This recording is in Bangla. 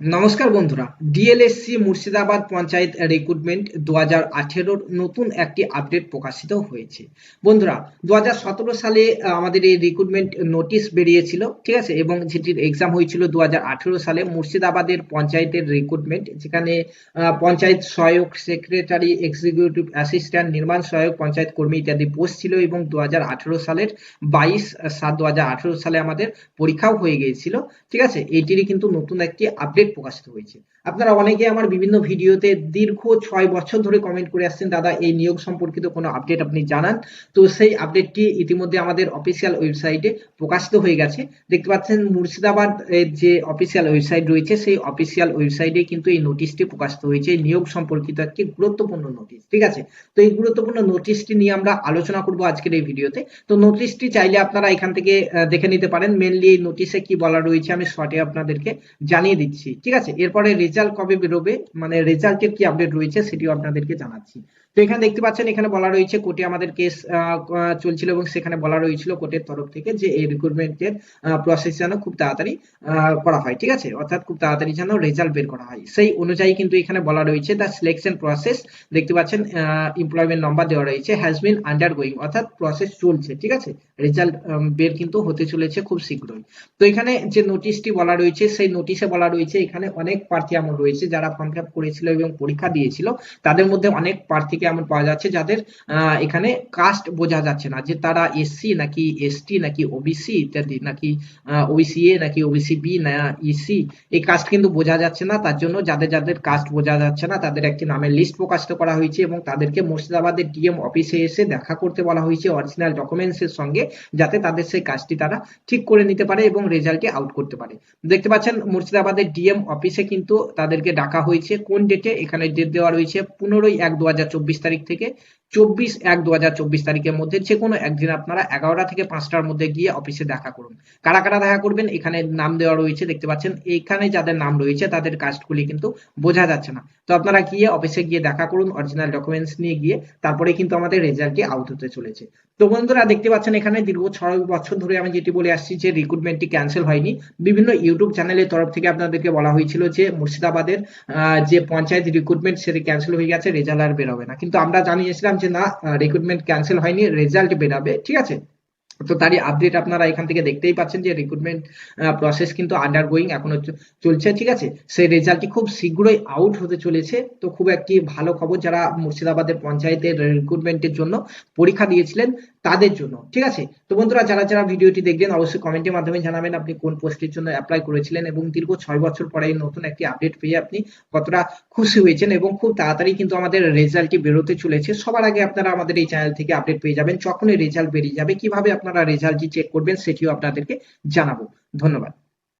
নমস্কার বন্ধুরা ডিএলএসসি মুর্শিদাবাদ পঞ্চায়েত রিক্রুটমেন্ট দু হাজার আঠেরোর নতুন একটি আপডেট প্রকাশিত হয়েছে। বন্ধুরা দু হাজার সতেরো সালে আমাদের এই রিক্রুটমেন্ট নোটিশ বেরিয়েছিল, ঠিক আছে? এবং যেটির এক্সাম হয়েছিল দু হাজার আঠেরো সালে মুর্শিদাবাদের পঞ্চায়েতের রিক্রুটমেন্ট যেখানে পঞ্চায়েত সহায়ক সেক্রেটারি এক্সিকিউটিভ অ্যাসিস্ট্যান্ট নির্মাণ সহায়ক, পঞ্চায়েত কর্মী ইত্যাদি পোস্ট ছিল এবং দু হাজার আঠেরো সালের বাইশ সাত দু সালে আমাদের পরীক্ষাও হয়ে গিয়েছিল, ঠিক আছে? এইটিরই কিন্তু নতুন একটি আপডেট প্রকাশিত হয়েছে। আপনারা অনেকে আমার বিভিন্ন ভিডিওতে দীর্ঘ ছয় বছর ধরে কমেন্ট করে আসছেন, দাদা, এই নিয়োগ সম্পর্কিত কোনো আপডেট আপনি জানান? তো সেই আপডেটটি ইতিমধ্যে আমাদের অফিসিয়াল ওয়েবসাইটে প্রকাশিত হয়ে গেছে। দেখতে পাচ্ছেন, মুর্শিদাবাদ যে অফিসিয়াল ওয়েবসাইট রয়েছে, সেই অফিসিয়াল ওয়েবসাইটে কিন্তু এই নোটিশটি প্রকাশিত হয়েছে। নিয়োগ সম্পর্কিত একটি গুরুত্বপূর্ণ নোটিশ ঠিক আছে? তো এই গুরুত্বপূর্ণ নোটিশটি নিয়ে আমরা আলোচনা করব আজকের এই ভিডিওতে। তো নোটিশটি চাইলে আপনারা এখান থেকে দেখে নিতে পারেন। মেনলি এই নোটিশে কি বলা রয়েছে, আমি শর্টে আপনাদেরকে জানিয়ে দিচ্ছি। ঠিক আছে? এরপরে রেজাল্ট কবে বেরোবে? মানে রেজাল্টের কি আপডেট রয়েছে সেটিও আপনাদেরকে জানাচ্ছি। তো এখানে দেখতে পাচ্ছেন, এখানে বলা রয়েছে কোর্টে আমাদের কেস চলছিল এবং সেখানে বলা রয়েছিল কোর্টের তরফ থেকে যে এই রিক্রুটমেন্টের প্রসেস যেন খুব তাড়াতাড়ি করা হয়, ঠিক আছে? অর্থাৎ খুব তাড়াতাড়ি যেন রেজাল্ট বের করা হয়। সেই অনুযায়ী কিন্তু এখানে বলা রয়েছে দ্য সিলেকশন প্রসেস দেখতে পাচ্ছেন এমপ্লয়মেন্ট নাম্বার দেওয়া রয়েছে হ্যাজ বিন আন্ডার গোয়িং অর্থাৎ প্রসেস চলছে, ঠিক আছে? রেজাল্ট বের কিন্তু হতে চলেছে খুব শীঘ্রই। তো এখানে যে নোটিশটি বলা রয়েছে, সেই নোটিশে বলা রয়েছে এখানে অনেক প্রার্থী এমন রয়েছে যারা ফর্ম ফিল করেছিল এবং পরীক্ষা দিয়েছিল। তাদের মধ্যে অনেক প্রার্থীকে এমন পাওয়া যাচ্ছে যাদের এখানে কাস্ট বোঝা যাচ্ছে না যে তারা এসসি নাকি এসটি নাকি ওবিসি ইত্যাদি নাকি ওবিসি এ নাকি ওবিসি বি না ইসি এই কাস্ট কিন্তু বোঝা যাচ্ছে না। তার জন্য যাদের যাদের কাস্ট বোঝা যাচ্ছে না, তাদের একটি নামের লিস্ট প্রকাশিত করা হয়েছে এবং তাদেরকে মুর্শিদাবাদের ডিএম অফিসে এসে দেখা করতে বলা হয়েছে অরিজিনাল ডকুমেন্টস এর সঙ্গে যাতে তাদের সেই কাজটি তারা ঠিক করে নিতে পারে এবং রেজাল্টে আউট করতে পারে। দেখতে পাচ্ছেন মুর্শিদাবাদের ডিএম অফিসে কিন্তু তাদেরকে ডাকা হয়েছে। কোন ডেটে এখানে ডেট দেওয়া রয়েছে পনেরোই এক দু তারিখ থেকে। চব্বিশ এক দু হাজার চব্বিশ তারিখের মধ্যে যে কোনো একদিন আপনারা এগারোটা থেকে পাঁচটার মধ্যে গিয়ে অফিসে দেখা করুন। কারা কারা দেখা করবেন? এখানে নাম দেওয়া রয়েছে, দেখতে পাচ্ছেন। এখানে যাদের নাম রয়েছে, তাদের কাস্টগুলি কিন্তু বোঝা যাচ্ছে না। তো আপনারা গিয়ে অফিসে গিয়ে দেখা করুন অরিজিনাল ডকুমেন্টস নিয়ে গিয়ে, তারপরে কিন্তু আমাদের রেজাল্টটি আউট হতে চলেছে। তো বন্ধুরা, দেখতে পাচ্ছেন এখানে দীর্ঘ ছয় বছর ধরে আমি যেটি বলে আসছি যে রিক্রুটমেন্টটি ক্যান্সেল হয়নি। বিভিন্ন ইউটিউব চ্যানেলের তরফ থেকে আপনাদেরকে বলা হয়েছিল যে মুর্শিদাবাদের যে পঞ্চায়েত রিক্রুটমেন্ট সেটি ক্যান্সেল হয়ে গেছে রেজাল্ট আর বেরোবে না। কিন্তু আমরা জানিয়েছিলাম যে না রিক্রুটমেন্ট ক্যান্সেল হয়নি রেজাল্ট বেরাবে, ঠিক আছে? তো তারই আপডেট আপনারা এখান থেকে দেখতেই পাচ্ছেন যে রিক্রুটমেন্ট প্রসেস কিন্তু আন্ডার গোয়িং এখনও চলছে, ঠিক আছে? সেই রেজাল্টটি খুব শীঘ্রই আউট হতে চলেছে। তো খুব একটি ভালো খবর যারা মুর্শিদাবাদের পঞ্চায়েতের রিক্রুটমেন্টের জন্য পরীক্ষা দিয়েছিলেন তাদের জন্য, ঠিক আছে? তো বন্ধুরা, যারা যারা ভিডিওটি দেখবেন, অবশ্যই কমেন্টের মাধ্যমে জানাবেন আপনি কোন পোস্টের জন্য অ্যাপ্লাই করেছিলেন এবং দীর্ঘ ছয় বছর পরে নতুন একটি আপডেট পেয়ে আপনি কতটা খুশি হয়েছেন এবং খুব তাড়াতাড়ি কিন্তু আমাদের রেজাল্টটি বেরোতে চলেছে। সবার আগে আপনারা আমাদের এই চ্যানেল থেকে আপডেট পেয়ে যাবেন, যখনই রেজাল্ট বেরিয়ে যাবে, কীভাবে আপনারা রেজাল্টটি চেক করবেন সেটিও আপনাদেরকে জানাব। ধন্যবাদ।